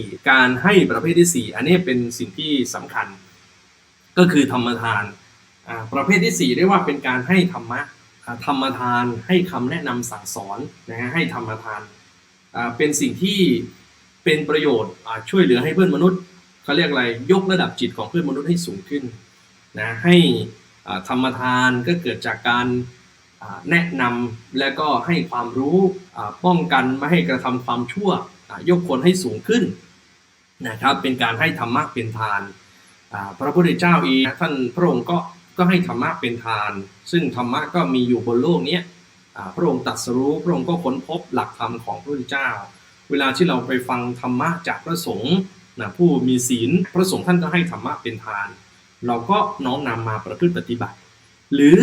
4การให้ประเภทที่ 4 อันนี้เป็นสิ่งที่สำคัญ ก็คือธรรมทานประเภทที่ 4 เรียกว่าเป็นการให้ธรรมะธรรมทานให้คำแนะนำสั่งสอนนะฮะให้ธรรมทานเป็นสิ่งที่เป็นประโยชน์ช่วยเหลือให้เพื่อนมนุษย์เขาเรียกอะไรยกระดับจิตของเพื่อนมนุษย์ให้สูงขึ้นนะให้ธรรมทานก็เกิดจากการแนะนำและก็ให้ความรู้ป้องกันไม่ให้กระทำความชั่วยกคนให้สูงขึ้น นะครับเป็นการให้ธรรมะเป็นทานพระพุทธเจ้าเองท่านพระองค์ก็ก็ให้ธรรมะเป็นทาน ซึ่งธรรมะก็มีอยู่บนโลกนี้พระองค์ตรัสรู้พระองค์ก็ค้นพบหลักธรรมของพระพุทธเจ้า เวลาที่เราไปฟังธรรมะจากพระสงฆ์นะผู้มีศีลพระสงฆ์ท่านก็ให้ธรรมะเป็นทาน เราก็น้อมนำมาประพฤติปฏิบัติ หรือ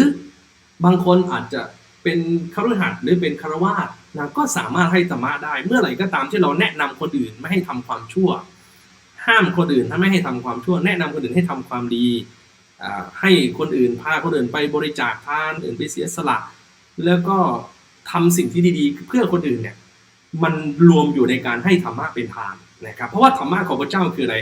บางคนอาจจะเป็นคฤหัสถ์หรือเป็นคารวาสนะก็สามารถให้ธรรมะได้ เมื่อไหร่ก็ตามที่เราแนะนำคนอื่นไม่ให้ทำความชั่ว ห้ามคนอื่นถ้าไม่ให้ทำความชั่ว แนะนำคนอื่นให้ทำความดี ให้คนอื่นพาคนอื่นไปบริจาคทานอื่นไปเสียสละ แล้วก็ทำสิ่งที่ดีๆ เพื่อคนอื่นเนี่ยมันรวมอยู่ในการให้ธรรมะเป็นทานนะครับ เพราะว่าธรรมะของพระเจ้าคืออะไร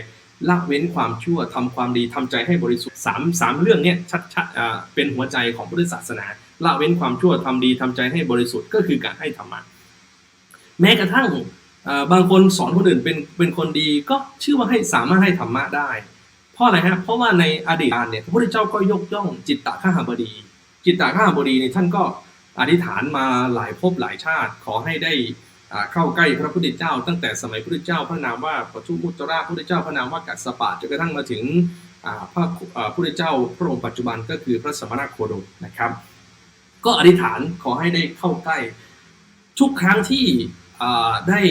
ละเว้นความชั่วทำความดีทำใจให้บริสุทธิ์สามสามเรื่องเนี้ยชัดๆเป็นหัวใจของพุทธศาสนา ละเว้นความชั่วทำดีทำใจให้บริสุทธิ์ก็คือการให้ธรรมะแม้กระทั่ง บางคนสอนคนอื่นเป็นเป็นคนดีก็ชื่อว่าให้สามารถให้ธรรมะได้ เพราะอะไรฮะเพราะว่าในอดีตการเนี่ยพระพุทธเจ้าก็ยกย่องจิตตข้าหบดี จิตตข้าหบดีเนี่ยท่านก็อธิษฐานมาหลายภพหลายชาติ ขอให้ได้อ่าเข้าใกล้พระพุทธเจ้า ตั้งแต่สมัยพระพุทธเจ้าพระนามว่าปทุมุตระพระพุทธเจ้าพระนามว่ากัสสปะจนกระทั่งมาถึงอ่าพระอ่าพุทธเจ้าพระองค์ปัจจุบันก็คือพระสมณโคดมนะครับ ก็อธิษฐานขอให้ได้เข้าใกล้ทุกครั้งที่ ได้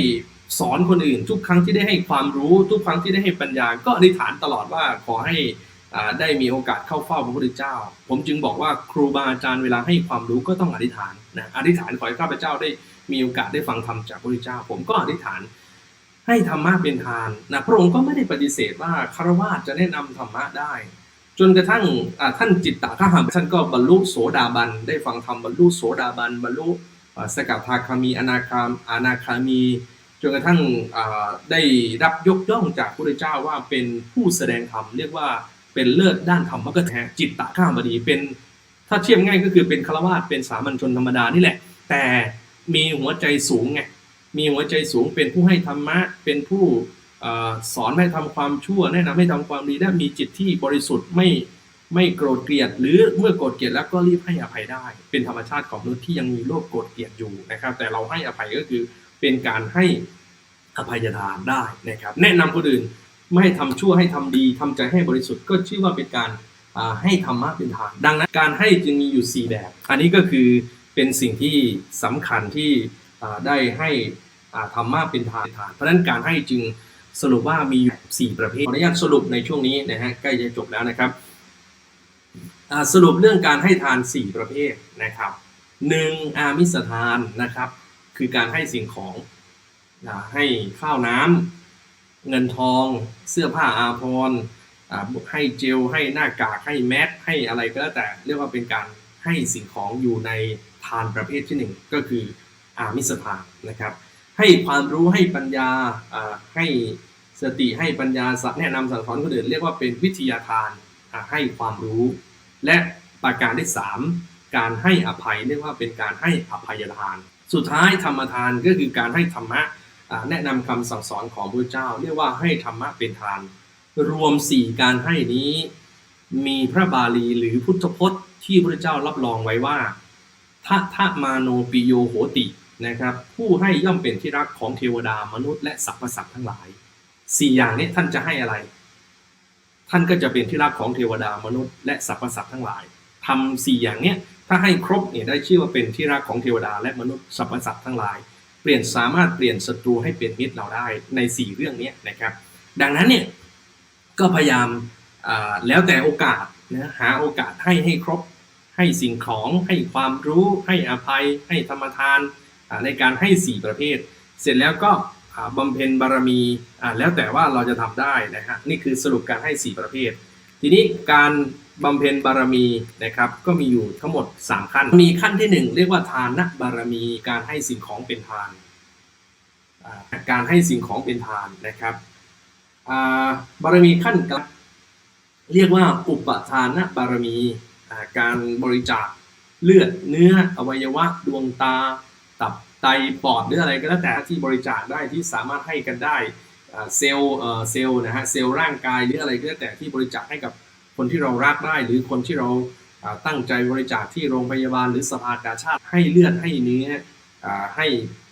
สอนคนอื่น ทุกครั้งที่ได้ให้ความรู้ทุกครั้งที่ได้ให้ปัญญา ก็อธิษฐานตลอดว่าขอให้ได้มีโอกาสเข้าเฝ้าพระพุทธเจ้า ผมจึงบอกว่าครูบาอาจารย์เวลาให้ความรู้ก็ต้องอธิษฐานนะอธิษฐานขอให้ข้าพเจ้าได้มีโอกาสได้ฟังธรรมจากพระพุทธเจ้า ผมก็อธิษฐานให้ธรรมะเป็นทานนะพระองค์ก็ไม่ได้ปฏิเสธว่าคารวะจะแนะนำธรรมะได้ จนกระทั่งท่านจิตตะข้าหามท่านก็บรรลุโสดาบันได้ฟังธรรมบรรลุโสดาบันบรรลุ สกทาคามีอนาคามอนาคามีจนกระทั่งได้รับยกย่องจากพระพุทธเจ้าว่าเป็นผู้แสดงธรรมเรียกว่าเป็นเลิศด้านธรรมก็แท้จิตตะข้ามบดีเป็นถ้าเทียบง่ายก็คือเป็นคารวะเป็นสามัญชนธรรมดานี่แหละ แต่มีหัวใจสูงไงมีหัวใจสูงเป็นผู้ให้ธรรมะเป็นผู้อสอนให้ทำความชั่วแนะนำให้ทำความดีและมีจิตที่บริสุทธิ์ไม่ ไม่โกรธเกลียดหรือเมื่อโกรธเกลียดแล้วก็รีบให้อภัยได้ เป็นธรรมชาติของมนุษย์ที่ยังมีโลภโกรธเกลียดอยู่นะครับ แต่เราให้อภัยก็คือเป็นการให้อภัยทานได้นะครับ แนะนำคนอื่นไม่ให้ทำชั่วให้ทำดีทำใจให้บริสุทธิ์ก็ชื่อว่าเป็นการให้ธรรมะเป็นทาน ดังนั้นการให้จึงมีอยู่ 4 แบบ อันนี้ก็คือเป็นสิ่งที่สำคัญที่ได้ให้ธรรมะเป็นทาน เพราะฉะนั้นการให้จึงสรุปว่ามีอยู่4ประเภทขออนุญาตสรุปในช่วงนี้นะฮะใกล้จะจบแล้วนะครับ สรุปเรื่องการให้ทาน 4 ประเภทนะครับหนึ่งอามิสทานนะครับ คือการให้สิ่งของให้ข้าวน้ำเงินทอง เสื้อผ้าอาภรณ์ให้เจลให้หน้ากากให้แมสให้อะไรก็แล้วแต่เรียกว่าเป็นการให้สิ่งของอยู่ในทานประเภทที่หนึ่งก็คืออามิสทานนะครับ ให้ความรู้ให้ปัญญาให้สติให้ปัญญาแนะนำสั่งสอนคนอื่นเรียกว่าเป็นวิทยาทานให้ความรู้ และประการที่สามการให้อภัยเรียกว่าเป็นการให้อภัยทาน สุดท้ายธรรมทานก็คือการให้ธรรมะแนะนำคำสั่งสอนของพระเจ้า เรียกว่าให้ธรรมะเป็นทาน รวมสี่การให้นี้มีพระบาลีหรือพุทธพจน์ที่พระเจ้ารับรองไว้ว่าทะทะมาโนปิโยโหตินะครับผู้ให้ย่อมเป็นที่รักของเทวดามนุษย์และสรรพสัตว์ทั้งหลายสี่อย่างนี้ท่านจะให้อะไร ท่านก็จะเป็นที่รักของเทวดามนุษย์และสรรพสัตว์ทั้งหลายทำสี่อย่างเนี้ยถ้าให้ครบเนี่ยได้ชื่อว่าเป็นที่รักของเทวดาและมนุษย์สรรพสัตว์ทั้งหลาย เปลี่ยนสามารถเปลี่ยนศัตรูให้เป็นมิตรเราได้ในสี่เรื่องนี้นะครับ ดังนั้นเนี่ยก็พยายามแล้วแต่โอกาสนะหาโอกาสให้ให้ครบให้สิ่งของให้ความรู้ ให้อภัย ให้ธรรมทานในการให้สี่ประเภท เสร็จแล้วก็ อ่าบำเพ็ญบารมีแล้วแต่ว่าเราจะทำได้นะฮะนี่คือสรุปการให้สี่ประเภท ทีนี้การบำเพ็ญบารมีนะครับก็มีอยู่ทั้งหมด 3 ขั้น มีขั้นที่ 1 เรียกว่าทานบารมีการให้สิ่งของเป็นทาน การให้สิ่งของเป็นทานนะครับบารมีขั้นกลางเรียกว่าอุปทานบารมีการบริจาคเลือดเนื้ออวัยวะดวงตาตับ ไตปอดหรืออะไรก็แล้วแต่ที่บริจาคได้ที่สามารถให้กันได้เซลล์เซลล์นะฮะเซลล์ร่างกายหรืออะไรก็แล้วแต่ที่บริจาคให้กับคนที่เรารักได้ หรือคนที่เราตั้งใจบริจาคที่โรงพยาบาลหรือสภากาชาติให้เลือดให้เนื้อให้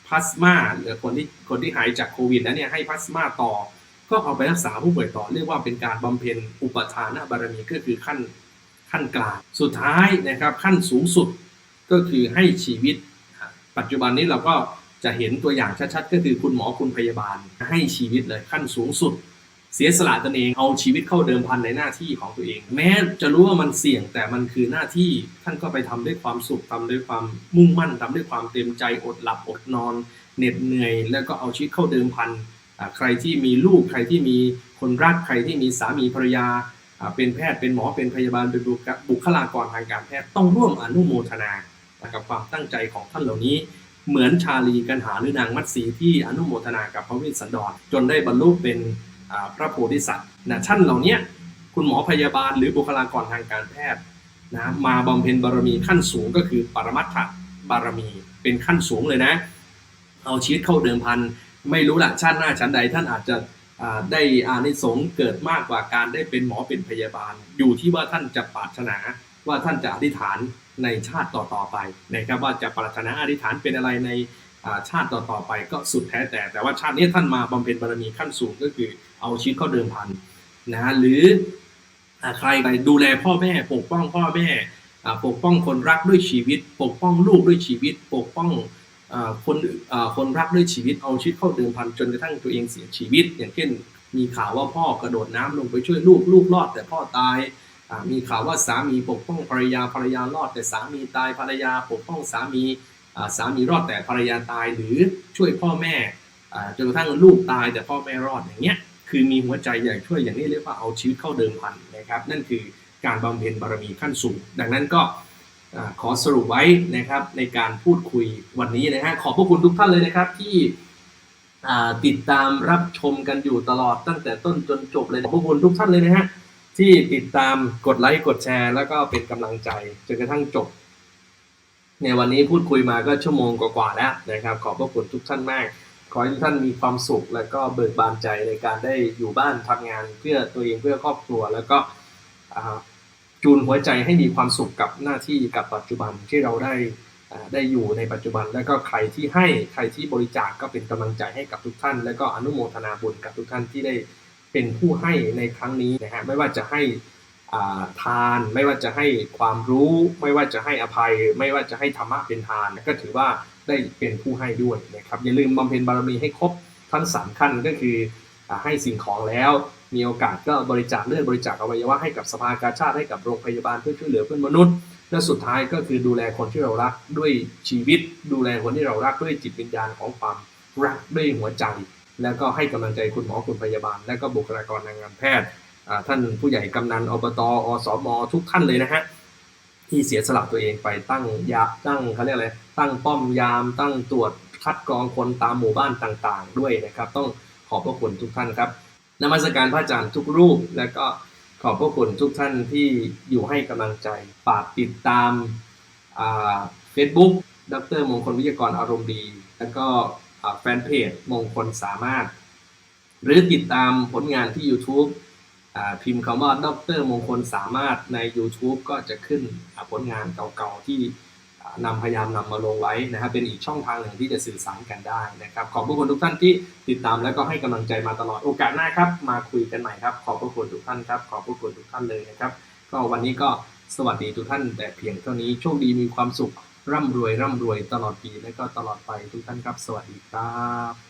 พลาสมาหรือคนที่คนที่หายจากโควิดแล้วเนี่ยให้พลาสมาต่อ ก็เอาไปรักษาผู้ป่วยต่อเรียกว่าเป็นการบำเพ็ญอุปทานบารมีก็คือขั้นขั้นกลางสุดท้ายนะครับขั้นสูงสุดก็คือให้ชีวิต ปัจจุบันนี้เราก็จะเห็นตัวอย่างชัดๆ ก็คือคุณหมอคุณพยาบาลให้ชีวิตเลยขั้นสูงสุด เสียสละตนเองเอาชีวิตเข้าเดิมพันในหน้าที่ของตัวเอง แม้จะรู้ว่ามันเสี่ยงแต่มันคือหน้าที่ท่านก็ไปทำด้วยความสุขทำด้วยความมุ่งมั่นทำด้วยความเต็มใจอดหลับอดนอนเหน็ดเหนื่อย แล้วก็เอาชีวิตเข้าเดิมพันใครที่มีลูกใครที่มีคนรักใครที่มีสามีภรรยาเป็นแพทย์เป็นหมอเป็นพยาบาลเป็นบุคลากรทางการแพทย์ต้องร่วมอนุโมทนา กับความตั้งใจของท่านเหล่านี้ เหมือนชาลีกันหาหรือนางมัตสีที่อนุโมทนากับพระวสสันดรจนได้บรรลุเป็นพระโพธิสัตว์นะท่านเหล่านี้คุณหมอพยาบาลหรือบุคลากรทางการแพทย์นะมาบำเพ็ญบารมีขั้นสูงก็คือปรมัตถบารมีเป็นขั้นสูงเลยนะ เอาชีวิตเข้าเดิมพันไม่รู้ละชาติหน้าชั้นใดท่านอาจจะได้อานิสงส์เกิดมากกว่าการได้เป็นหมอเป็นพยาบาล อยู่ที่ว่าท่านจะปรารถนา ว่าท่านจะอธิษฐานในชาติต่อๆไปนะครับว่าจะปรารถนาอธิษฐานเป็นอะไรในชาติต่อๆไปก็สุดแท้แต่ แต่ว่าชาตินี้ท่านมาบำเพ็ญบารมีขั้นสูงก็คือเอาชีวิตเข้าเดิมพันนะหรือใครไปดูแลพ่อแม่ ปกป้องพ่อแม่ปกป้องคนรักด้วยชีวิต ปกป้องลูกด้วยชีวิต ปกป้องอคนคนรักด้วยชีวิตเอาชีวิตเข้าเดิมพันจนกระทั่งตัวเองเสียชีวิต อย่างเช่น มีข่าวว่าพ่อกระโดดน้ำลงไปช่วยลูกลูกรอดแต่พ่อตาย มีข่าวว่าสามีปกป้องภรรยาภรรยารอด แต่สามีตายภรรยาปกป้องสามีสามีรอดแต่ภรรยาตายหรือช่วยพ่อแม่จนกระทั่งลูกตายแต่พ่อแม่รอดอย่างเงี้ยคือมีหัวใจอยากช่วยอย่างนี้เรียกว่าเอาชีวิตเข้าเดิมพันนะครับ นั่นคือการบำเพ็ญบารมีขั้นสูง ดังนั้นก็ขอสรุปไว้นะครับในการพูดคุยวันนี้นะฮะขอบพระคุณทุกท่านเลยนะครับที่ติดตามรับชมกันอยู่ตลอดตั้งแต่ต้นจนจบเลยขอบพระคุณทุกท่านเลยนะฮะ ที่ติดตามกดไลค์กดแชร์ แล้วก็เป็นกำลังใจจนกระทั่งจบ ในวันนี้พูดคุยมาก็ชั่วโมงกว่าๆแล้วนะครับ ขอบพระคุณทุกท่านมาก ขอให้ทุกท่านมีความสุข แล้วก็เบิกบานใจในการได้อยู่บ้านทำงานเพื่อตัวเองเพื่อครอบครัว แล้วก็จูนหัวใจให้มีความสุขกับหน้าที่กับปัจจุบันที่เราได้ได้อยู่ในปัจจุบัน แล้วก็ใครที่ให้ใครที่บริจาคก็เป็นกำลังใจให้กับทุกท่าน แล้วก็อนุโมทนาบุญกับทุกท่านที่ได้ เป็นผู้ให้ในครั้งนี้นะฮะไม่ว่าจะให้าทานไม่ว่าจะให้ความรู้ ไม่ว่าจะให้อภัย ไม่ว่าจะให้ธรรมะเป็นทานก็ถือว่าได้เป็นผู้ให้ด้วยนะครับอย่าลืมบำเพ็ญบารมีให้ครบทั้งสามขั้นก็คืออให้สิ่งของแล้วมีโอกาสก็บริจาคเลือดบริจาคอวัยวะให้กับสภากาชาติให้กับโรงพยาบาลเพื่อช่วยเหลือเพื่อนมนุษย์ และสุดท้ายก็คือดูแลคนที่เรารักด้วยชีวิต ดูแลคนที่เรารักด้วยจิตวิญญาณของความรักด้วยหัวใจ แล้วก็ให้กำลังใจคุณหมอคุณพยาบาล และก็บุคลากรทางการแพทย์ท่านผู้ใหญ่กำนันอบตอสมทุกท่านเลยนะฮะที่เสียสละตัวเองไปตั้งยาตั้งเขาเรียกอะไรตั้งป้อมยาม ตั้งตรวจคัดกรองคนตามหมู่บ้านต่างๆ ด้วยนะครับ ต้องขอบพระคุณทุกท่านครับนมัสการพระอาจารย์ทุกรูป และก็ขอบพระคุณทุกท่านที่อยู่ให้กำลังใจฝากติดตามเฟซบุ๊กดรมงคลวิทยากรอารมณ์ดี แล้วก็ แฟนเพจมงคลสามารถ หรือติดตามผลงานที่ YouTube พิมพ์คำว่าดรมงคลสามารถใน YouTube ก็จะขึ้นผลงานเก่าๆที่นำพยายามนำมาลงไว้นะครับเป็นอีกช่องทางหนึ่งที่จะสื่อสารกันได้นะครับ ขอบพระคุณทุกท่านที่ติดตามแล้วก็ให้กำลังใจมาตลอดโอกาสหน้าครับ มาคุยกันใหม่ครับ ขอบพระคุณทุกท่านครับ ขอบพระคุณทุกท่านเลยนะครับ ก็วันนี้ก็สวัสดีทุกท่านแต่เพียงเท่านี้โชคดีมีความสุข ร่ำรวยร่ำรวยตลอดปีและก็ตลอดไปทุกท่านครับ สวัสดีครับ